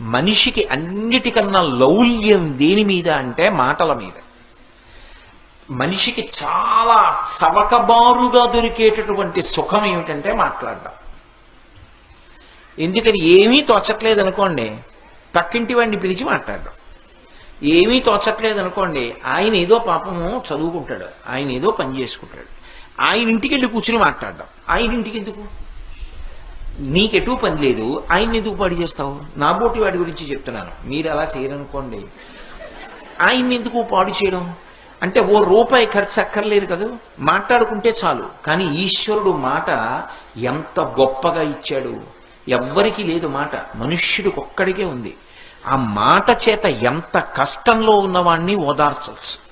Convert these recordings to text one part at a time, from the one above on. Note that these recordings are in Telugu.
మనిషికి అన్నిటికన్నా లౌల్యం దేని మీద అంటే మాటల మీద. మనిషికి చాలా చవకబారుగా దొరికేటటువంటి సుఖం ఏమిటంటే మాట్లాడడం. ఎందుకని ఏమీ తోచట్లేదు అనుకోండి పక్కింటి వాడిని పిలిచి మాట్లాడడం. ఏమీ తోచట్లేదు అనుకోండి ఆయన ఏదో పాపము చదువుకుంటాడు ఆయన ఏదో పని చేసుకుంటాడు. ఆయన ఇంటికి వెళ్ళి కూర్చుని మాట్లాడడం. ఆయన ఇంటికి ఎందుకు నీకెటూ పని లేదు ఆయన ఎందుకు పాడు చేస్తావు? నా బోటి వాడి గురించి చెప్తున్నాను. మీరు అలా చేయరనుకోండి. ఆయన ఎందుకు పాడు చేయడం? అంటే ఓ రూపాయి ఖర్చు అక్కర్లేదు కదా? మాట్లాడుకుంటే చాలు. కానీ ఈశ్వరుడు మాట ఎంత గొప్పగా ఇచ్చాడు. ఎవ్వరికీ లేదు మాట. మనుష్యుడికి ఒక్కడికే ఉంది. ఆ మాట చేత ఎంత కష్టంలో ఉన్నవాణ్ణి ఓదార్చవచ్చు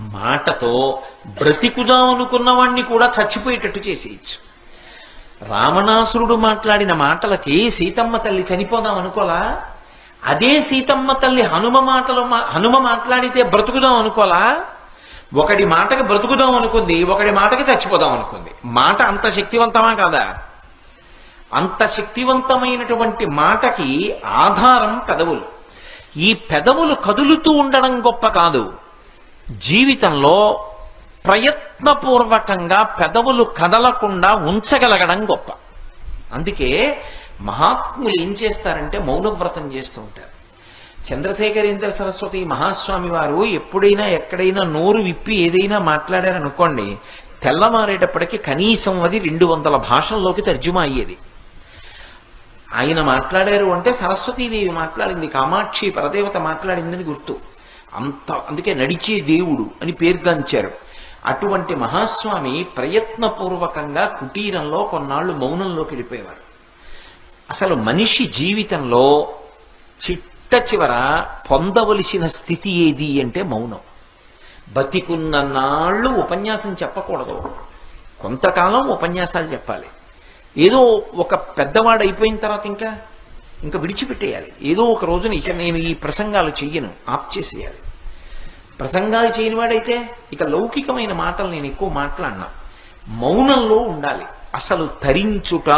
మాటతో బ్రతికుదాం అనుకున్నవాణ్ణి కూడా చచ్చిపోయేటట్టు చేసేయచ్చు. రావణాసురుడు మాట్లాడిన మాటలకి సీతమ్మ తల్లి చనిపోదాం అనుకోలా? అదే సీతమ్మ తల్లి హనుమ మాటలు మా- హనుమ మాట్లాడితే బ్రతుకుదాం అనుకోలా? ఒకడి మాటకి బ్రతుకుదాం అనుకుంది ఒకడి మాటకి చచ్చిపోదాం అనుకుంది. మాట అంత శక్తివంతమా కాదా? అంత శక్తివంతమైనటువంటి మాటకి ఆధారం పెదవులు. ఈ పెదవులు కదులుతూ ఉండడం గొప్ప కాదు. జీవితంలో ప్రయత్నపూర్వకంగా పెదవులు కదలకుండా ఉంచగలగడం గొప్ప. అందుకే మహాత్ములు ఏం చేస్తారంటే మౌనవ్రతం చేస్తూ ఉంటారు. చంద్రశేఖరేంద్ర సరస్వతి మహాస్వామి వారు ఎప్పుడైనా ఎక్కడైనా నోరు విప్పి ఏదైనా మాట్లాడారనుకోండి తెల్లమారేటప్పటికి కనీసం అది రెండు వందల భాషల్లోకి తర్జుమా అయ్యేది. ఆయన మాట్లాడారు అంటే సరస్వతీదేవి మాట్లాడింది కామాక్షి పరదేవత మాట్లాడిందని గుర్తు. అంత అందుకే నడిచే దేవుడు అని పేర్గాంచారు. అటువంటి మహాస్వామి ప్రయత్నపూర్వకంగా కుటీరంలో కొన్నాళ్ళు మౌనంలోకి వెళ్ళిపోయేవారు. అసలు మనిషి జీవితంలో చిట్ట చివర పొందవలసిన స్థితి ఏది అంటే మౌనం. బతికున్న నాళ్ళు ఉపన్యాసం చెప్పకూడదు. కొంతకాలం ఉపన్యాసాలు చెప్పాలి. ఏదో ఒక పెద్దవాడు అయిపోయిన తర్వాత ఇంకా ఇంకా విడిచిపెట్టేయాలి. ఏదో ఒక రోజున ఇక నేను ఈ ప్రసంగాలు చెయ్యను ఆప్ చేసేయాలి. ప్రసంగాలు చేయని వాడైతే ఇక లౌకికమైన మాటలు నేను ఎక్కువ మాట్లాడినా. మౌనంలో ఉండాలి. అసలు తరించుట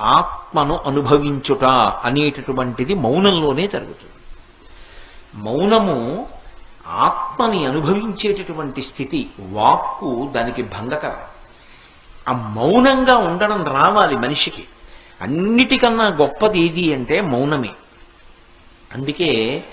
ఆత్మను అనుభవించుట అనేటటువంటిది మౌనంలోనే జరుగుతుంది. మౌనము ఆత్మని అనుభవించేటటువంటి స్థితి వాక్కు దానికి భంగకరం. ఆ మౌనంగా ఉండడం రావాలి మనిషికి. అన్నిటికన్నా గొప్పది ఏది అంటే మౌనమే. అందుకే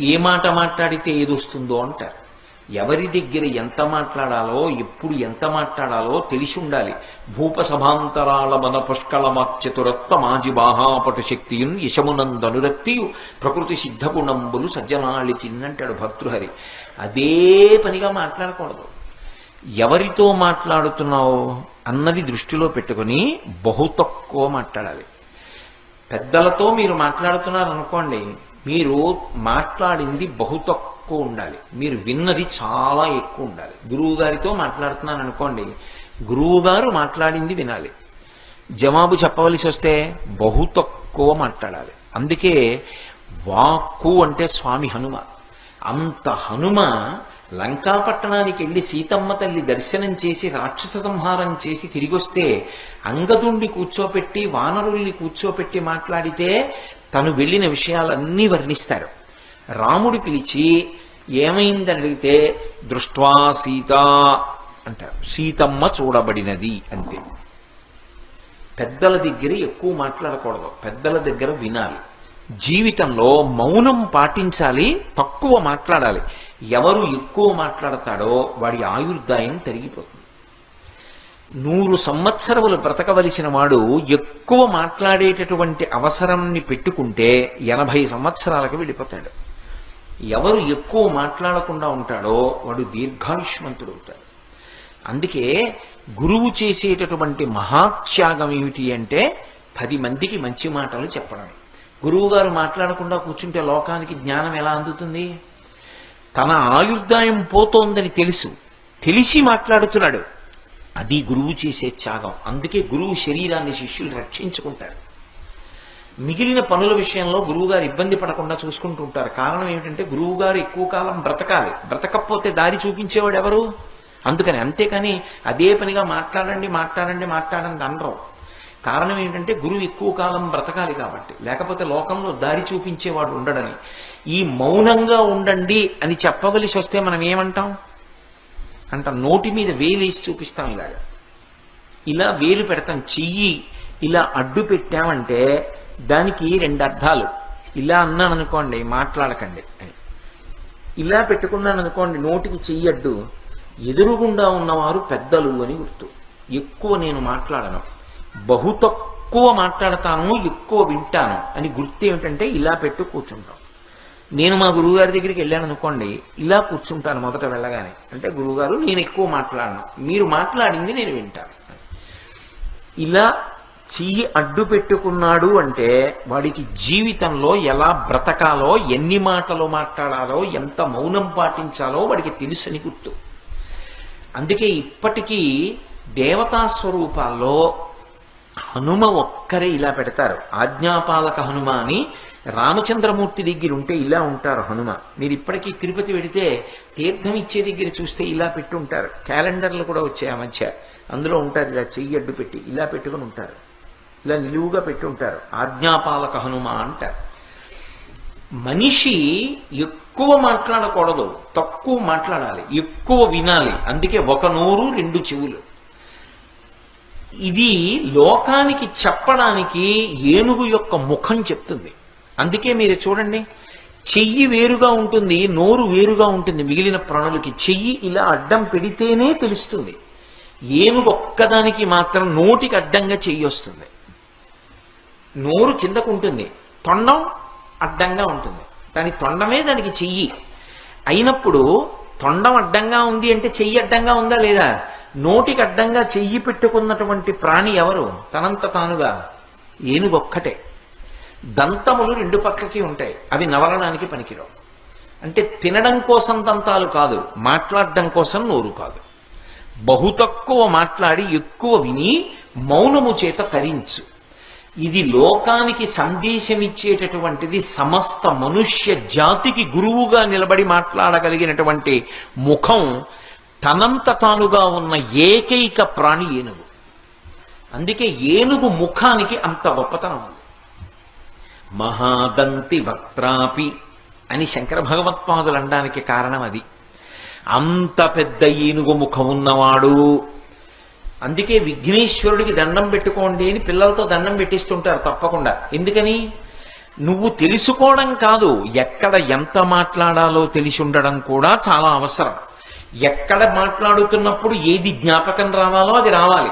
ఏ మాట మాట్లాడితే ఏదొస్తుందో అంటారు. ఎవరి దగ్గర ఎంత మాట్లాడాలో ఎప్పుడు ఎంత మాట్లాడాలో తెలిసి ఉండాలి భూప సభాంతరాల మన పుష్కళ చతురత్వ మాజి బాహాపటు శక్తియున్ యశమునందనురక్తియు ప్రకృతి సిద్ధగుణంబులు సజ్జనాళికి అంటాడు భర్తృహరి అదే పనిగా మాట్లాడకూడదు. ఎవరితో మాట్లాడుతున్నావు అన్నది దృష్టిలో పెట్టుకుని బహు తక్కువ మాట్లాడాలి. పెద్దలతో మీరు మాట్లాడుతున్నారనుకోండి మీరు మాట్లాడింది బహు తక్కువ ఉండాలి. మీరు విన్నది చాలా ఎక్కువ ఉండాలి. గురువు గారితో మాట్లాడుతున్నాను అనుకోండి గురువు గారు మాట్లాడింది వినాలి. జవాబు చెప్పవలసి వస్తే బహు తక్కువ మాట్లాడాలి. అందుకే వాక్కు అంటే స్వామి హనుమ. అంత హనుమ లంకాపట్టణానికి వెళ్ళి సీతమ్మ తల్లి దర్శనం చేసి రాక్షస సంహారం చేసి తిరిగొస్తే అంగదుండి కూర్చోపెట్టి వానరుల్ని కూర్చోపెట్టి మాట్లాడితే తను వెళ్ళిన విషయాలన్నీ వర్ణిస్తారు. రాముడు పిలిచి ఏమైందని అడిగితే దృష్ట్వా సీత అంటారు. సీతమ్మ చూడబడినది అంతే. పెద్దల దగ్గర ఎక్కువ మాట్లాడకూడదు. పెద్దల దగ్గర వినాలి. జీవితంలో మౌనం పాటించాలి తక్కువ మాట్లాడాలి. ఎవరు ఎక్కువ మాట్లాడతాడో వాడి ఆయుర్దాయం తరిగిపోతుంది. నూరు సంవత్సరములు బ్రతకవలసిన వాడు ఎక్కువ మాట్లాడేటటువంటి అవసరాన్ని పెట్టుకుంటే ఎనభై సంవత్సరాలకు వెళ్ళిపోతాడు. ఎవరు ఎక్కువ మాట్లాడకుండా ఉంటాడో వాడు దీర్ఘాయుష్మంతుడు అవుతాడు. అందుకే గురువు చేసేటటువంటి మహాత్యాగం ఏమిటి అంటే పది మందికి మంచి మాటలు చెప్పడం. గురువు గారు మాట్లాడకుండా కూర్చుంటే లోకానికి జ్ఞానం ఎలా అందుతుంది? తన ఆయుర్దాయం పోతోందని తెలుసు. తెలిసి మాట్లాడుతున్నాడు. అది గురువు చేసే త్యాగం. అందుకే గురువు శరీరాన్ని శిష్యులు రక్షించుకుంటారు. మిగిలిన పనుల విషయంలో గురువుగారు ఇబ్బంది పడకుండా చూసుకుంటూ ఉంటారు. కారణం ఏమిటంటే గురువుగారు ఎక్కువ కాలం బ్రతకాలి. బ్రతకపోతే దారి చూపించేవాడు ఎవరు? అందుకని అంతేకాని అదే పనిగా మాట్లాడండి మాట్లాడండి మాట్లాడండి అనరు. కారణం ఏంటంటే గురువు ఎక్కువ కాలం బ్రతకాలి కాబట్టి. లేకపోతే లోకంలో దారి చూపించేవాడు ఉండడని. ఈ మౌనంగా ఉండండి అని చెప్పవలసి వస్తే మనం ఏమంటాం? అంట నోటి మీద వేలేసి చూపిస్తాం ఇలాగా. ఇలా వేలు పెడతాం చెయ్యి ఇలా అడ్డు పెట్టామంటే దానికి రెండు అర్థాలు. ఇలా అన్నాను అనుకోండి మాట్లాడకండి అని. ఇలా పెట్టుకున్నాను అనుకోండి నోటికి చెయ్యడ్డు ఎదురుగుండా ఉన్నవారు పెద్దలు అని గుర్తు. ఎక్కువ నేను మాట్లాడను. బహు తక్కువ మాట్లాడతాను ఎక్కువ వింటాను అని గుర్తు ఏమిటంటే ఇలా పెట్టు కూర్చుంటాం. నేను మా గురువుగారి దగ్గరికి వెళ్ళాను అనుకోండి ఇలా కూర్చుంటాను మొదట వెళ్ళగానే. అంటే గురువుగారు నేను ఎక్కువ మాట్లాడను. మీరు మాట్లాడింది నేను వింటాను. ఇలా చెయ్యి అడ్డు పెట్టుకున్నాడు అంటే వాడికి జీవితంలో ఎలా బ్రతకాలో ఎన్ని మాటలు మాట్లాడాలో ఎంత మౌనం పాటించాలో వాడికి తెలుసని గుర్తు. అందుకే ఇప్పటికీ దేవతా స్వరూపాల్లో హనుమ ఒక్కరే ఇలా పెడతారు. ఆజ్ఞాపాలక హనుమ అని రామచంద్రమూర్తి దగ్గర ఉంటే ఇలా ఉంటారు హనుమ. మీరు ఇప్పటికీ తిరుపతి వెడితే తీర్థం ఇచ్చే దగ్గర చూస్తే ఇలా పెట్టి ఉంటారు. క్యాలెండర్లు కూడా వచ్చాయి ఆ మధ్య. అందులో ఉంటారు ఇలా చెయ్యి అడ్డు పెట్టి ఇలా పెట్టుకుని ఉంటారు. ఇలా నిలువుగా పెట్టి ఉంటారు. ఆజ్ఞాపాలక హనుమ అంటారు. మనిషి ఎక్కువ మాట్లాడకూడదు తక్కువ మాట్లాడాలి ఎక్కువ వినాలి. అందుకే ఒక నోరు రెండు చెవులు. ఇది లోకానికి చెప్పడానికి ఏనుగు యొక్క ముఖం చెప్తుంది. అందుకే మీరు చూడండి చెయ్యి వేరుగా ఉంటుంది నోరు వేరుగా ఉంటుంది మిగిలిన ప్రాణులకి. చెయ్యి ఇలా అడ్డం పెడితేనే తెలుస్తుంది. ఏనుగు ఒక్కదానికి మాత్రం నోటికి అడ్డంగా చెయ్యి వస్తుంది. నోరు కిందకు ఉంటుంది తొండం అడ్డంగా ఉంటుంది. దాని తొండమే దానికి చెయ్యి. అయినప్పుడు తొండం అడ్డంగా ఉంది అంటే చెయ్యి అడ్డంగా ఉందా లేదా? నోటికి అడ్డంగా చెయ్యి పెట్టుకున్నటువంటి ప్రాణి ఎవరు? తనంత తానుగా ఏనుగొక్కటే. దంతములు రెండు పక్కకి ఉంటాయి. అవి నవలడానికి పనికిరావు. అంటే తినడం కోసం దంతాలు కాదు మాట్లాడడం కోసం నోరు కాదు. బహు తక్కువ మాట్లాడి ఎక్కువ విని మౌనము చేత తరించు. ఇది లోకానికి సందేశం ఇచ్చేటటువంటిది సమస్త మనుష్య జాతికి గురువుగా నిలబడి మాట్లాడగలిగినటువంటి ముఖం తనంత తానుగా ఉన్న ఏకైక ప్రాణి ఏనుగు. అందుకే ఏనుగు ముఖానికి అంత గొప్పతనం ఉంది. మహాదంతి వక్త్రాపి అని శంకర భగవత్పాదులు అనడానికి కారణం అది. అంత పెద్ద ఏనుగు ముఖం ఉన్నవాడు. అందుకే విఘ్నేశ్వరుడికి దండం పెట్టుకోండి అని పిల్లలతో దండం పెట్టిస్తుంటారు తప్పకుండా. ఎందుకని? నువ్వు తెలుసుకోవడం కాదు ఎక్కడ ఎంత మాట్లాడాలో తెలిసి ఉండడం కూడా చాలా అవసరం. ఎక్కడ మాట్లాడుతున్నప్పుడు ఏది జ్ఞాపకం రావాలో అది రావాలి.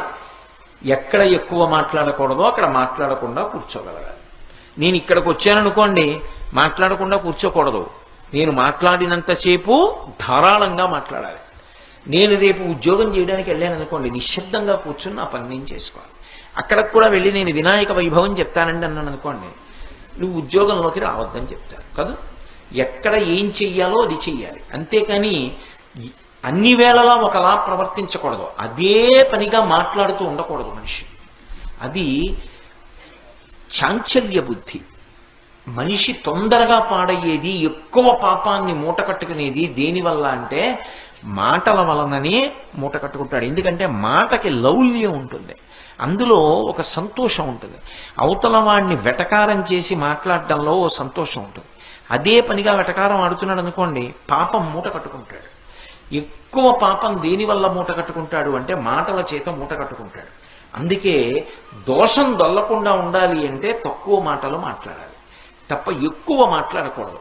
ఎక్కడ ఎక్కువ మాట్లాడకూడదో అక్కడ మాట్లాడకుండా కూర్చోగలగాలి. నేను ఇక్కడికి వచ్చాననుకోండి మాట్లాడకుండా కూర్చోకూడదు. నేను మాట్లాడినంతసేపు ధారాళంగా మాట్లాడాలి. నేను రేపు ఉద్యోగం చేయడానికి వెళ్ళాను అనుకోండి నిశ్శబ్దంగా కూర్చుని నా పని నేను చేసుకోవాలి. అక్కడికి కూడా వెళ్ళి నేను వినాయక వైభవం చెప్తానండి అన్నాను అనుకోండి నువ్వు ఉద్యోగంలోకి రావద్దని చెప్తాను కదా? ఎక్కడ ఏం చెయ్యాలో అది చెయ్యాలి. అంతేకాని అన్ని వేళలా ఒకలా ప్రవర్తించకూడదు. అదే పనిగా మాట్లాడుతూ ఉండకూడదు మనిషి. అది చాంచల్య బుద్ధి. మనిషి తొందరగా పాడయ్యేది ఎక్కువ పాపాన్ని మూట కట్టుకునేది దేనివల్ల అంటే మాటల వలననే మూట కట్టుకుంటాడు. ఎందుకంటే మాటకి లౌల్యం ఉంటుంది. అందులో ఒక సంతోషం ఉంటుంది. అవతల వాడిని వెటకారం చేసి మాట్లాడడంలో ఓ సంతోషం ఉంటుంది. అదే పనిగా వెటకారం ఆడుతున్నాడు అనుకోండి పాపం మూట కట్టుకుంటాడు. ఎక్కువ పాపం దేనివల్ల మూట కట్టుకుంటాడు అంటే మాటల చేత మూట కట్టుకుంటాడు. అందుకే దోషం దొల్లకుండా ఉండాలి అంటే తక్కువ మాటలు మాట్లాడాలి. తప్ప ఎక్కువ మాట్లాడకూడదు.